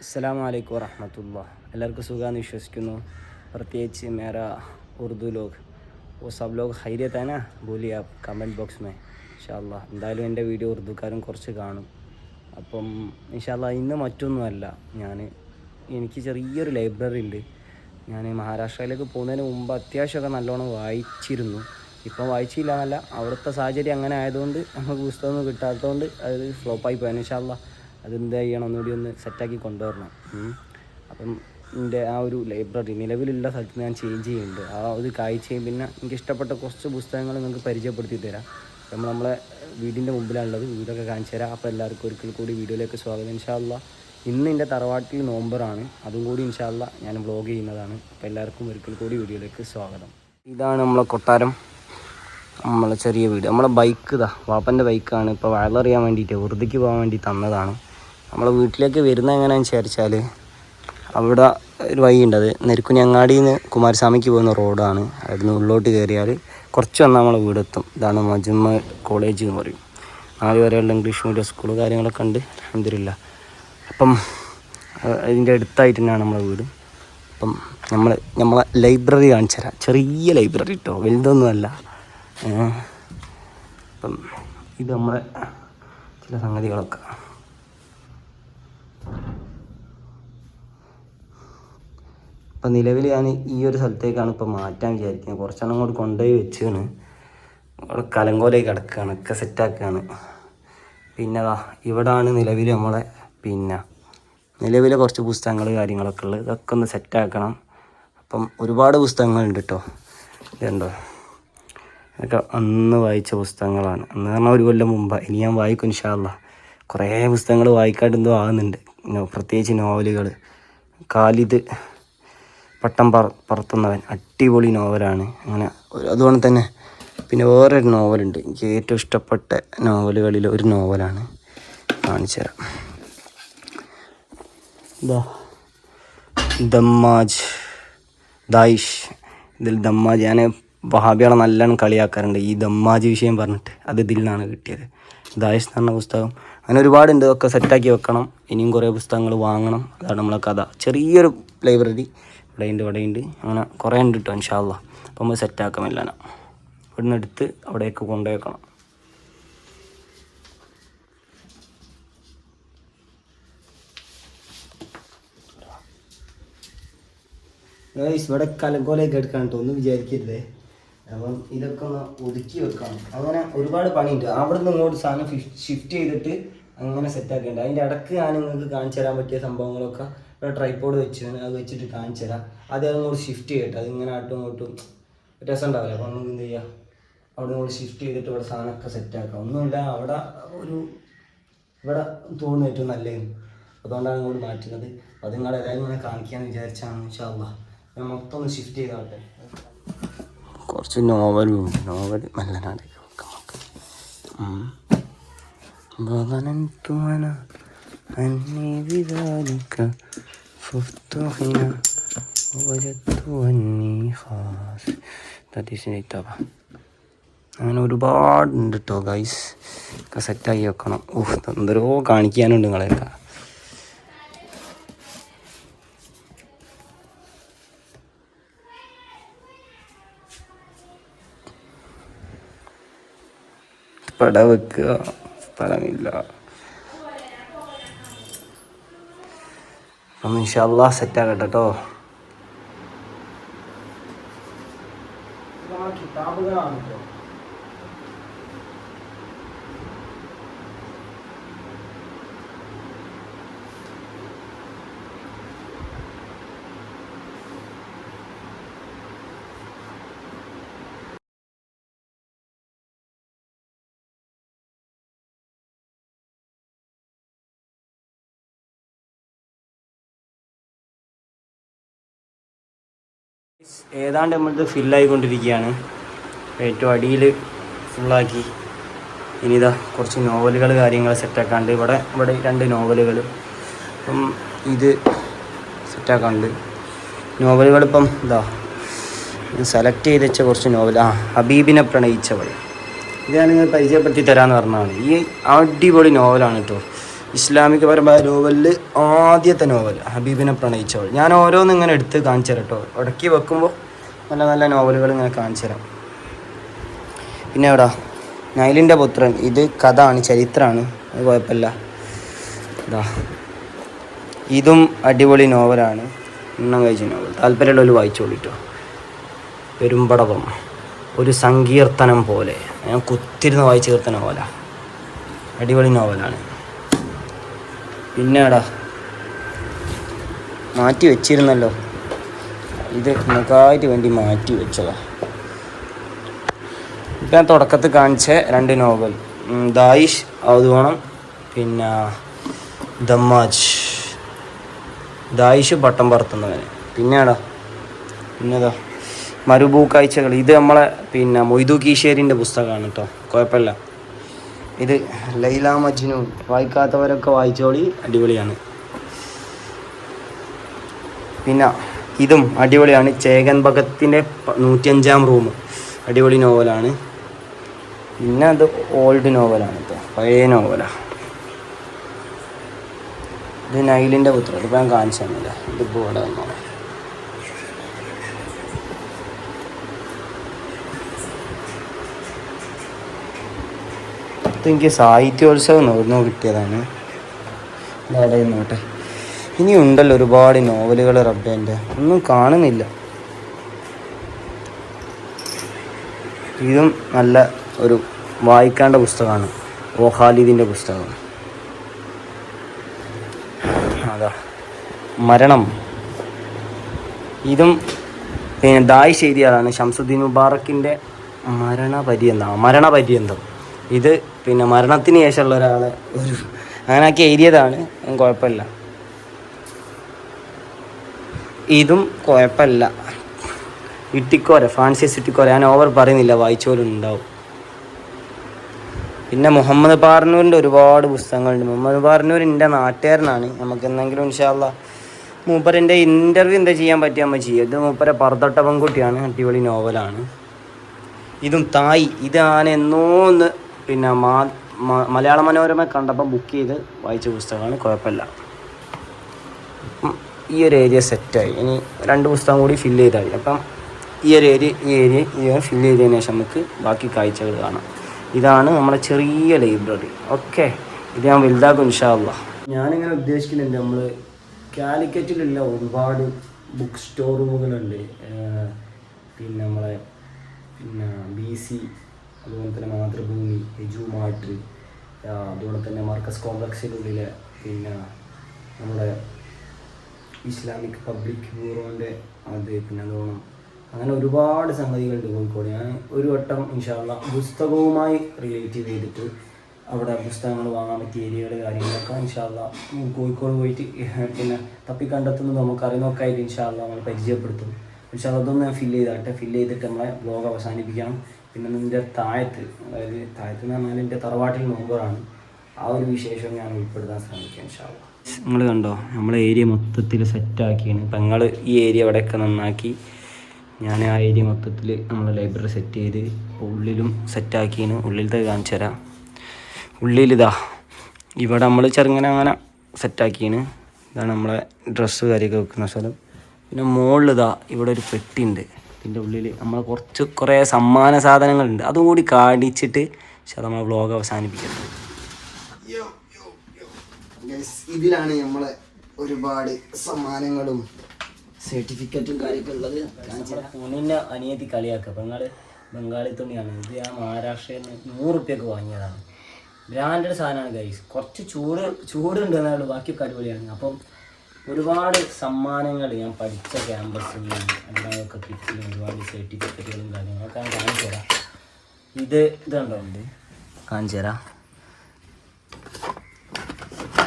അസ്സാം വലൈക്കും വറഹമത്തുള്ള എല്ലാവർക്കും സുഖമാണെന്ന് വിശ്വസിക്കുന്നു. പ്രത്യേകിച്ച് മേര ഉറുദു ലോക് ഓ സബ് ലോക് ഹൈരിയത്ത് ആണ് ബോലി ആപ്പ് കമന്റ് ബോക്സ് മേ. ഇൻഷാല്ല എന്തായാലും എന്റെ വീഡിയോ ഉറുദുക്കാരും കുറച്ച് കാണും. അപ്പം ഇൻഷാല്ല ഇന്ന് മറ്റൊന്നുമല്ല. ഞാൻ എനിക്ക് ചെറിയൊരു ലൈബ്രറി ഉണ്ട്. ഞാൻ മഹാരാഷ്ട്രയിലേക്ക് പോകുന്നതിന് മുമ്പ് അത്യാവശ്യമൊക്കെ നല്ലോണം വായിച്ചിരുന്നു. ഇപ്പം വായിച്ചില്ല എന്നല്ല അവിടുത്തെ സാഹചര്യം അങ്ങനെ ആയതുകൊണ്ട് നമുക്ക് പുസ്തകമൊന്നും കിട്ടാത്തതുകൊണ്ട് അത് ഫ്ലോപ്പായി പോയാൽ ഇൻഷാല്ല അതെന്ത് ചെയ്യണം ഒന്നുകൂടി ഒന്ന് സെറ്റാക്കി കൊണ്ടുവരണം. അപ്പം എന്റെ ആ ഒരു ലൈബ്രറി നിലവിലുള്ള സ്ഥലത്ത് ഞാൻ ചേഞ്ച് ചെയ്യുന്നുണ്ട്. ആ ഒരു കാഴ്ചയും പിന്നെ എനിക്ക് ഇഷ്ടപ്പെട്ട കുറച്ച് പുസ്തകങ്ങൾ നിങ്ങൾക്ക് പരിചയപ്പെടുത്തി തരാം. നമ്മൾ നമ്മളെ വീടിന്റെ മുമ്പിലാണുള്ളത്. വീടൊക്കെ കാണിച്ചു തരാം. അപ്പോൾ എല്ലാവർക്കും ഒരിക്കൽ കൂടി വീഡിയോയിലേക്ക് സ്വാഗതം. ഇൻഷാല്ല ഇന്ന് എന്റെ തറവാട്ടിൽ നോമ്പറാണ് അതും കൂടി ഇൻഷാല്ല ഞാൻ വ്ലോഗ് ചെയ്യുന്നതാണ്. അപ്പോൾ എല്ലാവർക്കും ഒരിക്കൽ കൂടി വീഡിയോയിലേക്ക് സ്വാഗതം. ഇതാണ് നമ്മളെ കൊട്ടാരം. നമ്മളെ ചെറിയ വീട്. നമ്മളെ ബൈക്ക് ഇതാ. വാപ്പന്റെ ബൈക്കാണ് ഇപ്പോൾ വയലറിയാൻ വേണ്ടിയിട്ട് വെറുതെക്ക് പോകാൻ വേണ്ടി തന്നതാണ്. നമ്മളെ വീട്ടിലേക്ക് വരുന്ന എങ്ങനെയാണെന്ന് വിചാരിച്ചാൽ അവിടെ ഒരു വഴിയുണ്ട്. അത് നെരുക്കുഞ്ഞങ്ങാടിയിൽ നിന്ന് കുമാരസ്വാമിക്ക് പോകുന്ന റോഡാണ്. അവിടുന്ന് ഉള്ളോട്ട് കയറിയാൽ കുറച്ച് വന്നാൽ നമ്മളെ വീടെത്തും. ഇതാണ് മജുമ കോളേജ് എന്ന് പറയും. നാല് വരെയുള്ള ഇംഗ്ലീഷ് മീഡിയം സ്കൂൾ കാര്യങ്ങളൊക്കെ ഉണ്ട്. അഹമ്മദില്ല അപ്പം അതിന്റെ അടുത്തായിട്ട് തന്നെയാണ് നമ്മളെ വീട്. അപ്പം നമ്മൾ നമ്മളെ ലൈബ്രറി കാണിച്ചു തരാം. ചെറിയ ലൈബ്രറി കേട്ടോ വലുതൊന്നുമല്ല. അപ്പം ഇത് നമ്മളെ ചില സംഗതികളൊക്കെ. ഇപ്പം നിലവിൽ ഞാൻ ഈ ഒരു സ്ഥലത്തേക്കാണ് ഇപ്പം മാറ്റാൻ വിചാരിക്കുന്നത്. കുറച്ചെണ്ണം അങ്ങോട്ട് കൊണ്ടുപോയി വെച്ചാണ്. അവിടെ കലങ്കോലേക്ക് കിടക്കുകയാണ് ഒക്കെ സെറ്റാക്കുകയാണ് പിന്നെ അതാ ഇവിടാണ് നിലവിൽ നമ്മളെ പിന്നെ. നിലവിലെ കുറച്ച് പുസ്തകങ്ങൾ കാര്യങ്ങളൊക്കെ ഉള്ളത് ഇതൊക്കെ ഒന്ന് സെറ്റാക്കണം അപ്പം ഒരുപാട് പുസ്തകങ്ങളുണ്ട് കേട്ടോ ഇതുണ്ടോ? ഇതൊക്കെ അന്ന് വായിച്ച പുസ്തകങ്ങളാണ്. അന്ന് പറഞ്ഞാൽ ഒരു കൊല്ലം മുമ്പ്. ഇനി ഞാൻ വായിക്കും ഇൻഷാല്ല കുറേ പുസ്തകങ്ങൾ വായിക്കാണ്ട് എന്തോ ആകുന്നുണ്ട് പ്രത്യേകിച്ച് നോവലുകൾ ഖാലിദ് പട്ടം പറ പറത്തുന്നവൻ. അടിപൊളി നോവലാണ്. അങ്ങനെ അതുകൊണ്ട് തന്നെ പിന്നെ വേറൊരു നോവലുണ്ട്. എനിക്ക് ഏറ്റവും ഇഷ്ടപ്പെട്ട നോവലുകളിൽ ഒരു നോവലാണ് കാണിച്ചു തരാം ദമ്മാജ്. ദായിഷ്. ഇതിൽ ദമ്മാജ്. ഞാൻ വഹാബികളെ നല്ലോണം കളിയാക്കാറുണ്ട്. ഈ ദമ്മാജ് വിഷയം പറഞ്ഞിട്ട് അത് ഇതിൽ നിന്നാണ് കിട്ടിയത്. ദായിഷ് എന്ന് പറഞ്ഞ പുസ്തകം. അങ്ങനെ ഒരുപാടുണ്ട്. ഒക്കെ സെറ്റാക്കി വെക്കണം. ഇനിയും കുറേ പുസ്തകങ്ങൾ വാങ്ങണം. അതാണ് നമ്മളെ കഥ. ചെറിയൊരു ലൈബ്രറി. ഇവിടെ വടയുണ്ട് അങ്ങനെ കുറേ ഉണ്ട് കേട്ടോ ഇൻഷാല്ല അപ്പം നമ്മൾ സെറ്റാക്കാം എല്ലാം ഇവിടുന്ന് എടുത്ത് അവിടേക്ക് കൊണ്ടുപോയേക്കണം. ഇവിടെ കലങ്കോലയൊക്കെ എടുക്കാൻ ഒന്നും വിചാരിക്കരുതേ. അപ്പം ഇതൊക്കെ ഒന്ന് ഒതുക്കി വെക്കണം അങ്ങനെ ഒരുപാട് പണിയുണ്ട്. അവിടെ നിന്ന് ഇങ്ങോട്ട് സാധനം ഷിഫ്റ്റ് ചെയ്തിട്ട് അങ്ങനെ സെറ്റ് ആക്കേണ്ട. അതിന്റെ ഇടയ്ക്ക് ഞാൻ നിങ്ങൾക്ക് കാണിച്ചു തരാൻ പറ്റിയ സംഭവങ്ങളൊക്കെ ട്രൈപ്പോഡ് വെച്ച് അത് വെച്ചിട്ട് കാണിച്ചു തരാം. അത് അങ്ങോട്ട് ഷിഫ്റ്റ് ചെയ്യട്ടെ. അതിങ്ങനെ ആട്ടും ഇങ്ങോട്ടും രസം ഉണ്ടാവില്ല അപ്പം നമുക്ക് എന്ത് ചെയ്യാം? അവിടെ നിന്ന് ഷിഫ്റ്റ് ചെയ്തിട്ട് ഇവിടെ സാധനമൊക്കെ സെറ്റാക്കാം ഒന്നുമില്ല അവിടെ ഒരു ഇവിടെ തോന്നുന്നു ഏറ്റവും നല്ലതും. അതുകൊണ്ടാണ് ഇങ്ങോട്ട് മാറ്റുന്നത്. അത് നിങ്ങളെ ഏതായാലും ഇങ്ങനെ കാണിക്കാമെന്ന് വിചാരിച്ചാണ് ഇൻഷാല്ല ഞാൻ മൊത്തം ഒന്ന് ഷിഫ്റ്റ് ചെയ്താട്ടെ. കുറച്ച് നോവൽ നോവൽ നല്ല നാടകം ഭവനൻ തുമന വിധാനിക്ക فافتحنا ووجدت أني خاص തദ്ദേശിനിത്തവ അങ്ങനെ ഒരുപാടുണ്ട് കേട്ടോ ഗൈസ് ഒക്കെ സെറ്റാക്കി വെക്കണം ഊഹ് എന്തോരോ കാണിക്കാനുണ്ട് നിങ്ങളെയൊക്കെ പട വെക്കുക സ്ഥലമില്ല അപ്പം ഇൻഷാല്ലാ സെറ്റാകട്ടെ കേട്ടോ ഏതാണ്ട് നമ്മളത് ഫില്ലായിക്കൊണ്ടിരിക്കുകയാണ് ഏറ്റവും അടിയിൽ ഫുള്ളാക്കി ഇനിതാ കുറച്ച് നോവലുകൾ കാര്യങ്ങൾ സെറ്റാക്കാണ്ട് ഇവിടെ ഇവിടെ രണ്ട് നോവലുകൾ അപ്പം ഇത് സെറ്റാക്കാണ്ട് നോവലുകൾ ഇപ്പം ഇതാ ഇത് സെലക്ട് ചെയ്ത് വെച്ച കുറച്ച് നോവൽ ആ ഹബീബിനെ പ്രണയിച്ചവൾ. ഇത് ഞാൻ പരിചയപ്പെടുത്തി തരാമെന്ന് പറഞ്ഞതാണ്. ഈ അടിപൊളി നോവലാണ് കേട്ടോ ഇസ്ലാമികപരമായ നോവലിൽ ആദ്യത്തെ നോവൽ ഹബീബിനെ പ്രണയിച്ചവൾ. ഞാൻ ഓരോന്നും ഇങ്ങനെ എടുത്ത് കാണിച്ചു തരാം കേട്ടോ ഇടയ്ക്ക് വെക്കുമ്പോൾ നല്ല നല്ല നോവലുകൾ ഇങ്ങനെ കാണിച്ചു തരാം പിന്നെ എവിടാ? നൈലിന്റെ പുത്രൻ. ഇത് കഥയാണ് ചരിത്രമാണ് അത് കുഴപ്പമില്ല. ഇതാ ഇതും അടിപൊളി നോവലാണ്. എണ്ണം കഴിച്ച നോവൽ. താല്പര്യമുള്ളവർ വായിച്ചോളിട്ടോ. പെരുമ്പടവം ഒരു സങ്കീർത്തനം പോലെ. ഞാൻ കുത്തിരുന്ന് വായിച്ചു തീർത്ത നോവലാണ് അടിപൊളി നോവലാണ്. പിന്നെടാ. മാറ്റി വെച്ചിരുന്നല്ലോ. ഇത് നിനക്കായിട്ട് വേണ്ടി മാറ്റി വെച്ചതാ. ഇപ്പം ഞാൻ തുടക്കത്തിൽ കാണിച്ച രണ്ട് നോവൽ. ദായിഷ് ഔദ്വാണം പിന്നെ ദമ്മാജ്. ദായിഷ് പട്ടം പറത്തുന്നവന്. പിന്നെടാ പിന്നെതാ മരുഭൂക്കാഴ്ചകൾ. ഇത് നമ്മളെ പിന്നെ മൊയ്തു കീശേരിന്റെ പുസ്തകമാണ് കേട്ടോ. കുഴപ്പമില്ല. ഇത് ലൈല മജ്നു വായിക്കാത്തവരൊക്കെ വായിച്ചോളി. അടിപൊളിയാണ്. പിന്നെ ഇതും അടിപൊളിയാണ്. ചേകൻ ഭഗത്തിന്റെ നൂറ്റിയഞ്ചാം റൂം അടിപൊളി നോവലാണ്. പിന്നെ അത് ഓൾഡ് നോവലാണ് കേട്ടോ പഴയ നോവലാണ് ഇത് നൈലിന്റെ പുത്രം. ഇതിപ്പോൾ ഞാൻ കാണിച്ചു തന്നില്ല. ഇതിപ്പോൾ ഇവിടെ വന്നോളാം. ഇത് എനിക്ക് സാഹിത്യോത്സവം നോക്കുന്നു കിട്ടിയതാണ്. അവിടെ നോട്ടെ ഇനി ഉണ്ടല്ലോ ഒരുപാട് നോവലുകൾ റബ്ബേന്റെ ഒന്നും കാണുന്നില്ല. ഇതും നല്ല ഒരു വായിക്കേണ്ട പുസ്തകമാണ്. ഓ ഖാലിദിന്റെ പുസ്തകം. അതാ. മരണം. ഇതും പിന്നെ ദായിഷ് എഴുതിയതാണ് ഷംസുദ്ദീൻ മുബാറക്കിന്റെ മരണപര്യന്തം. മരണപര്യന്തം. ഇത് പിന്നെ മരണത്തിന് ശേഷമുള്ള ഒരാളെ ഒരു അങ്ങനെയൊക്കെ എഴുതിയതാണ്. കുഴപ്പമില്ല. ഇതും കുഴപ്പമില്ല. ഇട്ടിക്കോര ഫ്രാൻസിസ് ഇട്ടിക്കോര ഞാൻ ഓവർ പറയുന്നില്ല വായിച്ചോലും ഉണ്ടാവും പിന്നെ മുഹമ്മദ് പാർനൂരിന്റെ ഒരുപാട് പുസ്തകങ്ങളുണ്ട്. മുഹമ്മദ് പാർനൂർ എന്റെ നാട്ടുകാരനാണ്. നമുക്ക് എന്തെങ്കിലും ഇൻഷാല്ല മൂപ്പരന്റെ ഇന്റർവ്യൂ എന്താ ചെയ്യാൻ പറ്റിയാൽ നമ്മൾ ചെയ്യും. ഇത് മൂപ്പരെ പറതൊട്ട പെൺകുട്ടിയാണ്. അടിപൊളി നോവലാണ് ഇതും തായ്. ഇതാണ് ഞാൻ എന്നോ ഒന്ന് പിന്നെ മാ മലയാള മനോരമ കണ്ടപ്പോൾ ബുക്ക് ചെയ്ത് വായിച്ച പുസ്തകമാണ് കുഴപ്പമില്ല. ഈ ഒരു ഏരിയ സെറ്റായി ഇനി രണ്ട് പുസ്തകം കൂടി ഫില്ല് ചെയ്താൽ മതി. അപ്പം ഈ ഒരു ഏരിയ ഈ ഏരിയ ഈ ഫില്ല് ചെയ്തതിന് ശേഷം നമുക്ക് ബാക്കി കാഴ്ചകൾ കാണാം. ഇതാണ് നമ്മുടെ ചെറിയ ലൈബ്രറി ഓക്കെ ഇത് ഞാൻ വലുതാക്കും ഇൻഷാല്ല ഞാനിങ്ങനെ ഉദ്ദേശിക്കുന്നുണ്ട് നമ്മൾ കാലിക്കറ്റിലുള്ള ഒരുപാട് ബുക്ക് സ്റ്റോർ റൂമുകളുണ്ട് പിന്നെ നമ്മളെ പിന്നെ ബി സി അതുപോലെ തന്നെ മാതൃഭൂമി എജു മാട്രി അതുപോലെ തന്നെ മാർക്കസ് കോംപ്ലക്സിനുള്ളിലെ പിന്നെ നമ്മുടെ ഇസ്ലാമിക് പബ്ലിക് ബ്യൂറോന്റെ അത് പിന്നെ അതോണം അങ്ങനെ ഒരുപാട് സംഗതികളുണ്ട് കോഴിക്കോട്. ഞാൻ ഒരു വട്ടം ഇൻഷാല്ല പുസ്തകവുമായി റിലേറ്റ് ചെയ്തിട്ട് അവിടെ പുസ്തകങ്ങൾ വാങ്ങാൻ പറ്റിയ ഏരിയകൾ കാര്യങ്ങളൊക്കെ ഇൻഷാല്ല കോഴിക്കോട് പോയിട്ട് പിന്നെ തപ്പി കണ്ടെത്തുന്നത് നമുക്ക് അറിയുന്നൊക്കെ ആയിട്ട് ഇൻഷാല്ല നമ്മൾ പരിചയപ്പെടുത്തും ഇൻഷാല്ല അതൊന്ന് ഫില്ല് ചെയ്താട്ടെ. ഫില്ല് ചെയ്തിട്ട് നമ്മളെ ബ്ലോഗ് അവസാനിപ്പിക്കണം. പിന്നെ നിന്റെ താഴത്ത് അതായത് താഴത്ത് എന്ന് പറഞ്ഞാൽ എന്റെ തറവാട്ടിൽ മെമ്പറാണ്. ആ ഒരു വിശേഷം ഞാൻ ഉൾപ്പെടുത്താൻ ശ്രമിക്കാം ഇൻഷാല്ല നിങ്ങൾ കണ്ടോ? നമ്മളെ ഏരിയ മൊത്തത്തിൽ സെറ്റാക്കിയാണ് ഇപ്പം നിങ്ങൾ ഈ ഏരിയ ഇവിടെയൊക്കെ നന്നാക്കി. ഞാൻ ആ ഏരിയ മൊത്തത്തിൽ നമ്മൾ ലൈബ്രറി സെറ്റ് ചെയ്ത് ഉള്ളിലും സെറ്റാക്കിയാണ് ഉള്ളിലത്തെ കാണിച്ചു തരാം. ഉള്ളിലിതാ ഇവിടെ നമ്മൾ ചെറുങ്ങനെ അങ്ങനെ സെറ്റാക്കിയാണ് ഇതാണ് നമ്മളെ ഡ്രസ്സ് കാര്യമൊക്കെ വെക്കുന്ന സ്ഥലം. പിന്നെ മുകളിലിതാ ഇവിടെ ഒരു പെട്ടി ഉണ്ട് ഇതിന്റെ ഉള്ളിൽ നമ്മൾ കുറച്ച് കുറേ സമ്മാന സാധനങ്ങളുണ്ട്. അതും കൂടി കാണിച്ചിട്ട് പക്ഷെ നമ്മൾ വ്ളോഗ് അവസാനിപ്പിക്കുന്നത് ഇതിലാണ് നമ്മളെ ഒരുപാട് സമ്മാനങ്ങളും സർട്ടിഫിക്കറ്റും കാര്യമൊക്കെ ഉള്ളത്. തുണിന്റെ അനിയത്തി കളിയാക്കുക. പെങ്ങൾ ബംഗാളി തുണിയാണ്. ഇത് ഞാൻ മഹാരാഷ്ട്രയിൽ നിന്ന് നൂറ് റുപ്യക്ക് വാങ്ങിയതാണ്. ബ്രാൻഡഡ് സാധനമാണ് ഗൈസ് കുറച്ച് ചൂട് ചൂടുണ്ട് എന്നാലും ബാക്കിയൊക്കെ അടിപൊളിയാണ്. അപ്പം ഒരുപാട് സമ്മാനങ്ങൾ ഞാൻ പഠിച്ച ക്യാമ്പസിൽ അങ്ങനെയൊക്കെ അല്ലാതൊക്കെ കിട്ടിയ ഒരുപാട് സർട്ടിഫിക്കറ്റുകളും കാര്യങ്ങളൊക്കെ ഞാൻ കാണിച്ചു തരാം ഇത് ഇതുണ്ടോ? ഉണ്ട് കാണിച്ചു തരാം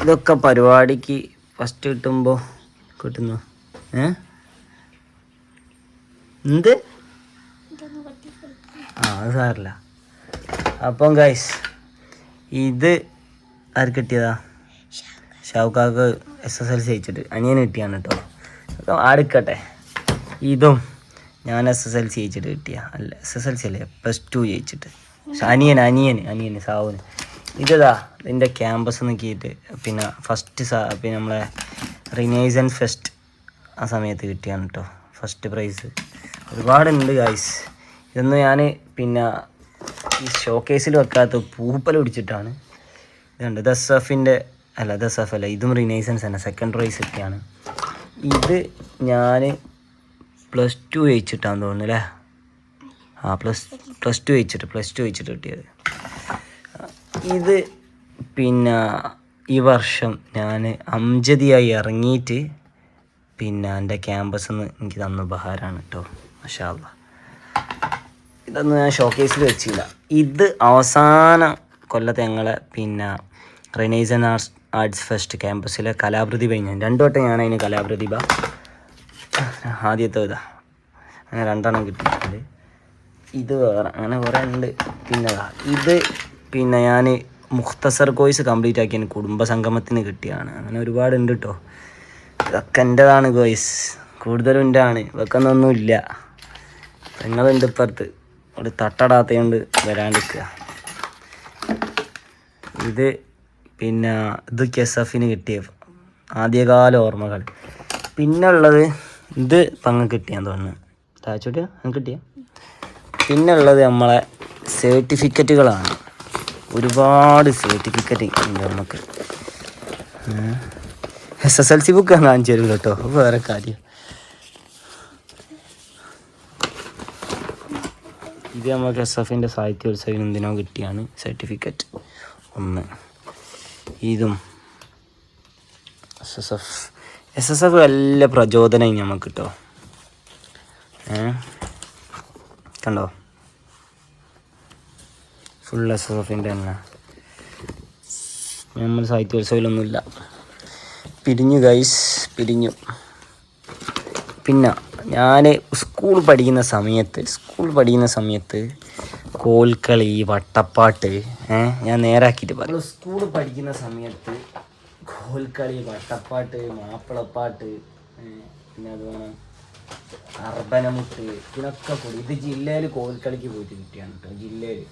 ഇതൊക്കെ പരിപാടിക്ക് ഫസ്റ്റ് കിട്ടുമ്പോൾ കിട്ടുന്നു? ഏ? എന്ത്? ആ അത് സാറില്ല അപ്പം ഗൈസ് ഇത് ആർക്ക് കിട്ടിയതാ? ഷൗക്കാക്ക് എസ് എസ് എൽ സി അയച്ചിട്ട് അനിയന് കിട്ടിയാണ് കേട്ടോ അപ്പം ആടുക്കട്ടെ ഇതും ഞാൻ എസ് എസ് എൽ സി ജയിച്ചിട്ട് കിട്ടിയ. അല്ല എസ് എസ് എൽ സി അല്ലേ പ്ലസ് ടു ജയിച്ചിട്ട് പക്ഷെ അനിയൻ അനിയന് അനിയന് സാവുന്. ഇതാ ഇതിന്റെ ക്യാമ്പസ് നോക്കിയിട്ട് പിന്നെ ഫസ്റ്റ് സാ പിന്നെ നമ്മളെ റിനൈസൻ ഫെസ്റ്റ് ആ സമയത്ത് കിട്ടിയാണ് കേട്ടോ ഫസ്റ്റ് പ്രൈസ് ഒരുപാടുണ്ട് ഗായ്സ് ഇതൊന്നും ഞാൻ പിന്നെ ഈ ഷോക്കേസിൽ വെക്കാത്ത പൂപ്പൽ പിടിച്ചിട്ടാണ്. ഇതുണ്ട്. ദസഫിന്റെ അല്ല സഫല ഇതും റിനൈസൻസ് തന്നെ. സെക്കൻഡ് പ്രൈസ് ഒക്കെയാണ്. ഇത് ഞാൻ പ്ലസ് ടു ജയിച്ചിട്ടാന്ന് തോന്നുന്നു അല്ലേ ആ പ്ലസ് പ്ലസ് ടു ജയിച്ചിട്ട് പ്ലസ് ടു ജയിച്ചിട്ട് കിട്ടിയത്. ഇത് പിന്നെ ഈ വർഷം ഞാൻ അംജദിയായി ഇറങ്ങിയിട്ട് പിന്നെ എന്റെ ക്യാമ്പസിൽ നിന്ന് എനിക്ക് തന്ന ഉപഹാരമാണ് കേട്ടോ മഷാല്ല ഇതൊന്നും ഞാൻ ഷോക്കേസിൽ വെച്ചില്ല. ഇത് അവസാന കൊല്ലത്തെ ഞങ്ങളെ പിന്നെ റിനൈസൻ ആർട്സ് ആർട്സ് ഫെസ്റ്റ് ക്യാമ്പസിലെ കലാപ്രതിഭ ഞാൻ രണ്ടു വട്ടം ഞാൻ അതിന് കലാപ്രതിഭ ആദ്യത്തെ ഇതാ. അങ്ങനെ രണ്ടെണ്ണം കിട്ടിയിട്ടുണ്ട്. ഇത് വേറെ അങ്ങനെ കുറേ ഉണ്ട്. പിന്നെ ഇത് പിന്നെ ഞാൻ മുഖ്തസർ കോഴ്സ് കംപ്ലീറ്റ് ആക്കിയ കുടുംബ സംഗമത്തിന് കിട്ടിയാണ്. അങ്ങനെ ഒരുപാട് ഉണ്ട് കേട്ടോ ഇതൊക്കെ എന്റെതാണ് കോഴ്സ്. കൂടുതലും എന്റെ ആണ് ഇവക്കൊന്നൊന്നുമില്ല നിങ്ങളുണ്ട് ഇപ്പുറത്ത്. ഒരു തട്ടടാത്തതുകൊണ്ട് വരാണ്ടിരിക്കുക. ഇത് പിന്നെ ഇത് കെസ് എഫിന് കിട്ടിയ ആദ്യകാല ഓർമ്മകൾ. പിന്നെ ഉള്ളത് ഇത് പങ്ങ് കിട്ടിയാന്ന് തോന്നുന്നു. താച്ചോട്ട് അങ്ങ് കിട്ടിയ? പിന്നെ ഉള്ളത് നമ്മളെ സർട്ടിഫിക്കറ്റുകളാണ്. ഒരുപാട് സർട്ടിഫിക്കറ്റ് ഉണ്ട് നമുക്ക്. S S L C book കാണിച്ചു തരും കേട്ടോ. വേറെ കാര്യം. ഇത് നമുക്ക് എസ് എഫിന്റെ സാഹിത്യോത്സവം എന്തിനോ കിട്ടിയാണ് സർട്ടിഫിക്കറ്റ് ഒന്ന്. ഇതും S S F S S F നല്ല പ്രചോദനം നമുക്ക് കിട്ടോ കണ്ടോ? ഫുൾ എസ് എസ് എഫിന്റെ തന്നെ. നമ്മൾ സാഹിത്യോത്സവത്തിലൊന്നുമില്ല. പിരിഞ്ഞു ഗൈസ് പിരിഞ്ഞു. പിന്നെ ഞാൻ സ്കൂൾ പഠിക്കുന്ന സമയത്ത് സ്കൂൾ പഠിക്കുന്ന സമയത്ത് കോൽക്കളി വട്ടപ്പാട്ട് ഞാൻ നേരാക്കിയിട്ട് പറഞ്ഞു സ്കൂൾ പഠിക്കുന്ന സമയത്ത് കോൽക്കളി വട്ടപ്പാട്ട് മാപ്പിളപ്പാട്ട് പിന്നെ അതുപോലെ അർബനമുട്ട് ഇതിനൊക്കെ കൂടി. ഇത് ജില്ലയിൽ കോൽക്കളിക്ക് പോയിട്ട് കിട്ടിയാണ് കേട്ടോ ജില്ലയിൽ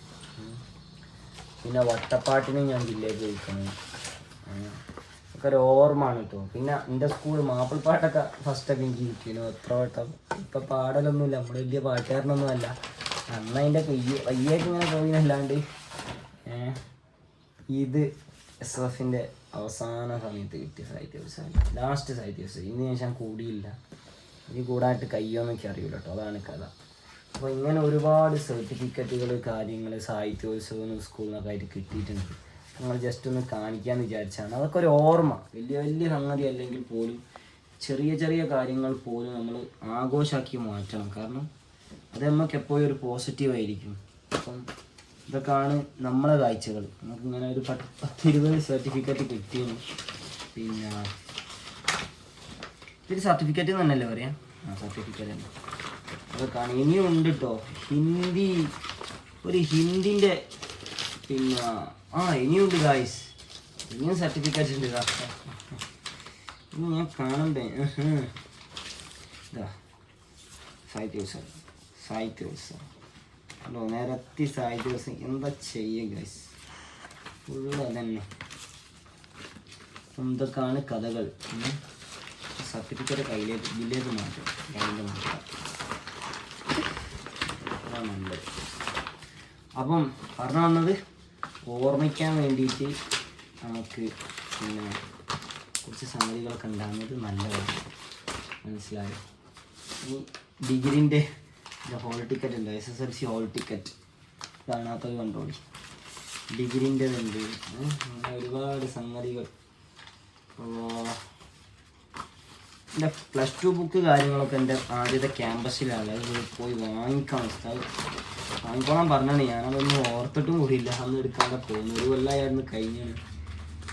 പിന്നെ വട്ടപ്പാട്ടിനും ഞാൻ ജില്ലയിൽ പോയിക്കണം. ഒക്കെ ഒരു ഓർമ്മയാണ് കേട്ടോ പിന്നെ എന്റെ സ്കൂൾ മാപ്പിൾപ്പാട്ടൊക്കെ ഫസ്റ്റൊക്കെ എനിക്ക് കിട്ടിയിരുന്നു. എത്ര വട്ടം? ഇപ്പം പാടലൊന്നുമില്ല. നമ്മൾ വലിയ പാട്ടുകാരനൊന്നും അല്ല. അന്ന് അതിന്റെ കയ്യ വയ്യൊക്കെ ഇങ്ങനെ പോയിന്നല്ലാണ്ട് ഇത് എസ് എഫിന്റെ അവസാന സമയത്ത് കിട്ടിയ സാഹിത്യ സാഹിത്യോത്സവം ലാസ്റ്റ് സാഹിത്യ സാഹിത്യോത്സവം. ഇന്ന് ശേഷം കൂടിയില്ല. ഇനി കൂടാനായിട്ട് കയ്യോന്നൊക്കെ അറിയില്ല കേട്ടോ അതാണ് കഥ. അപ്പോൾ ഇങ്ങനെ ഒരുപാട് സർട്ടിഫിക്കറ്റുകൾ കാര്യങ്ങൾ സാഹിത്യോത്സവം സ്കൂളിൽ നിന്നൊക്കെ ആയിട്ട് കിട്ടിയിട്ടുണ്ട്. നമ്മൾ ജസ്റ്റ് ഒന്ന് കാണിക്കാമെന്ന് വിചാരിച്ചാണ്. അതൊക്കെ ഒരു ഓർമ്മ. വലിയ വലിയ സംഗതി അല്ലെങ്കിൽ പോലും ചെറിയ ചെറിയ കാര്യങ്ങൾ പോലും നമ്മൾ ആഘോഷമാക്കി മാറ്റണം. കാരണം അത് നമുക്ക് എപ്പോഴും ഒരു പോസിറ്റീവ് ആയിരിക്കും. അപ്പം ഇതൊക്കെയാണ് നമ്മളെ കാഴ്ചകൾ. നമുക്ക് ഇങ്ങനെ ഒരു പത്ത് പത്തിരുപത് സർട്ടിഫിക്കറ്റ് കിട്ടിയും പിന്നെ ഇതൊരു സർട്ടിഫിക്കറ്റ് തന്നെയല്ലേ പറയാം? ആ സർട്ടിഫിക്കറ്റ് തന്നെ. അതൊക്കെയാണ്. ഇനിയും ഉണ്ട് കേട്ടോ ഹിന്ദി ഒരു ഹിന്ദിന്റെ പിന്നെ ആ ഇനിയുണ്ട് ഗായ്സ് ഇനിയും സർട്ടിഫിക്കറ്റ് ഉണ്ട് ഇതാ ഇനി ഞാൻ കാണണ്ടേ? ഫൈവ് ഇതാ. സാഹിത്യോത്സവം സാഹിത്യോത്സവം ഹലോ നേരത്തെ സായി ദിവസം എന്താ ചെയ്യുക ഗൈസ് ഫുള്ള് എന്തൊക്കെയാണ് കഥകൾ? സർട്ടിഫിക്കറ്റ് കയ്യിലേക്ക് ഇതിലേക്ക് മാറ്റും. കയ്യിൽ അപ്പം പറഞ്ഞു വന്നത് ഓർമ്മിക്കാൻ വേണ്ടിയിട്ട് നമുക്ക് പിന്നെ കുറച്ച് സംഗതികളൊക്കെ ഉണ്ടാകുന്നത് നല്ലതാണ്. മനസ്സിലായോ? ഈ ഡിഗ്രീന്റെ ഹോൾ ടിക്കറ്റ് ഉണ്ട്. S S L C hall ticket കാണാത്തത് കണ്ടോളി. ഡിഗ്രീന്റെതുണ്ട്. അങ്ങനെ ഒരുപാട് സംഗതികൾ. എന്റെ പ്ലസ് ടു ബുക്ക് കാര്യങ്ങളൊക്കെ എന്റെ ആദ്യത്തെ ക്യാമ്പസിലാണ് അത് പോയി വാങ്ങിക്കാൻ ഉസ്താദ് വാങ്ങിക്കോളാൻ പറഞ്ഞാണ് ഞാനതൊന്നും ഓർത്തിട്ടും കൂടിയില്ല. അന്ന് എടുക്കാതെ പോകുന്നു. ഒരു കൊല്ലമായിരുന്നു കഴിഞ്ഞാണ്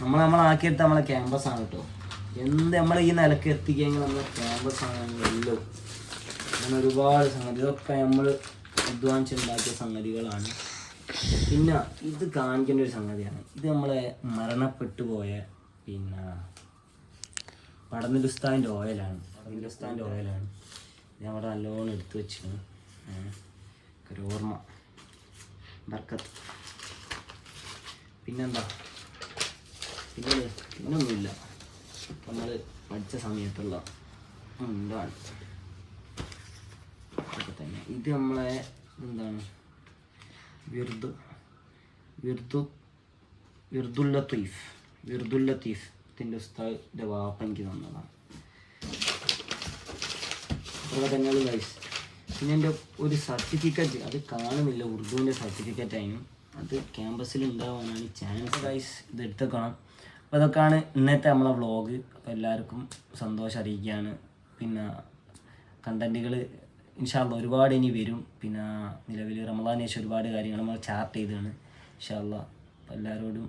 നമ്മൾ നമ്മളാക്കിയെടുത്ത നമ്മളെ ക്യാമ്പസാണ് കേട്ടോ. എന്ത് നമ്മൾ ഈ നിലയ്ക്ക് എത്തിക്കുകയെങ്കിൽ നമ്മളെ ക്യാമ്പസാണ് എല്ലാം അങ്ങനെ ഒരുപാട് സംഗതി. ഇതൊക്കെ നമ്മൾ അധ്വാനിച്ചുണ്ടാക്കിയ സംഗതികളാണ്. പിന്നെ ഇത് കാണിക്കേണ്ട ഒരു സംഗതിയാണ്. ഇത് നമ്മളെ മരണപ്പെട്ടു പോയ പിന്നെ പടന്നിലുസ്താന്റെ ഓയിലാണ്. പടന്നിലുസ്താന്റെ ഓയിലാണ്. ഇത് അവിടെ നല്ലോണം എടുത്തു വെച്ചിരുന്നു. ഒരു ഓർമ്മ. ബർക്കത്ത്. പിന്നെന്താ? പിന്നെ പിന്നൊന്നുമില്ല നമ്മൾ പഠിച്ച സമയത്തുള്ള എന്താണ് ഇത് നമ്മളെ എന്താണ്? വിർദു വിർദു വിർദുൽ ലത്തീഫ് വിർദുൽ ലത്തീഫ് ഇതിന്റെ ഉസ്താദിന്റെ വാപ്പ എനിക്ക് തന്നതാണ് പ്രകടനങ്ങൾ ഗൈസ് പിന്നെ എന്റെ ഒരു സർട്ടിഫിക്കറ്റ് അത് കാണുന്നില്ല ഉറുദുവിന്റെ സർട്ടിഫിക്കറ്റ് ആയിരുന്നു. അത് ക്യാമ്പസിൽ ഉണ്ടാവാനാണ് ചാൻസ് ഗൈസ് ഇത് എടുത്തേക്കണം അപ്പോൾ അതൊക്കെയാണ് ഇന്നത്തെ നമ്മളെ വ്ളോഗ് അപ്പോൾ എല്ലാവർക്കും സന്തോഷം അറിയിക്കുകയാണ്. പിന്നെ കണ്ടന്റുകൾ ഇൻഷാല്ല ഒരുപാട് ഇനി വരും. പിന്നെ നിലവിൽ റമദാൻ ശേഷം ഒരുപാട് കാര്യങ്ങൾ നമ്മൾ ചാർട്ട് ചെയ്തതാണ് ഇൻഷാല്ല അപ്പോൾ എല്ലാവരോടും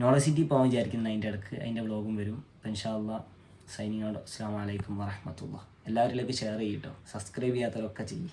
നോളജ് സിറ്റി പോകാൻ വിചാരിക്കുന്ന അതിന്റെ ഇടയ്ക്ക്. അതിന്റെ വ്ളോഗും വരും. അപ്പോൾ ഇൻഷാല്ല സൈനിങ് ഔട്ട് അസ്സാം വലൈക്കും വറഹമത്തുള്ള എല്ലാവരിലേക്ക് ഷെയർ ചെയ്യട്ടോ സബ്സ്ക്രൈബ് ചെയ്യാത്തവരൊക്കെ ചെയ്യും.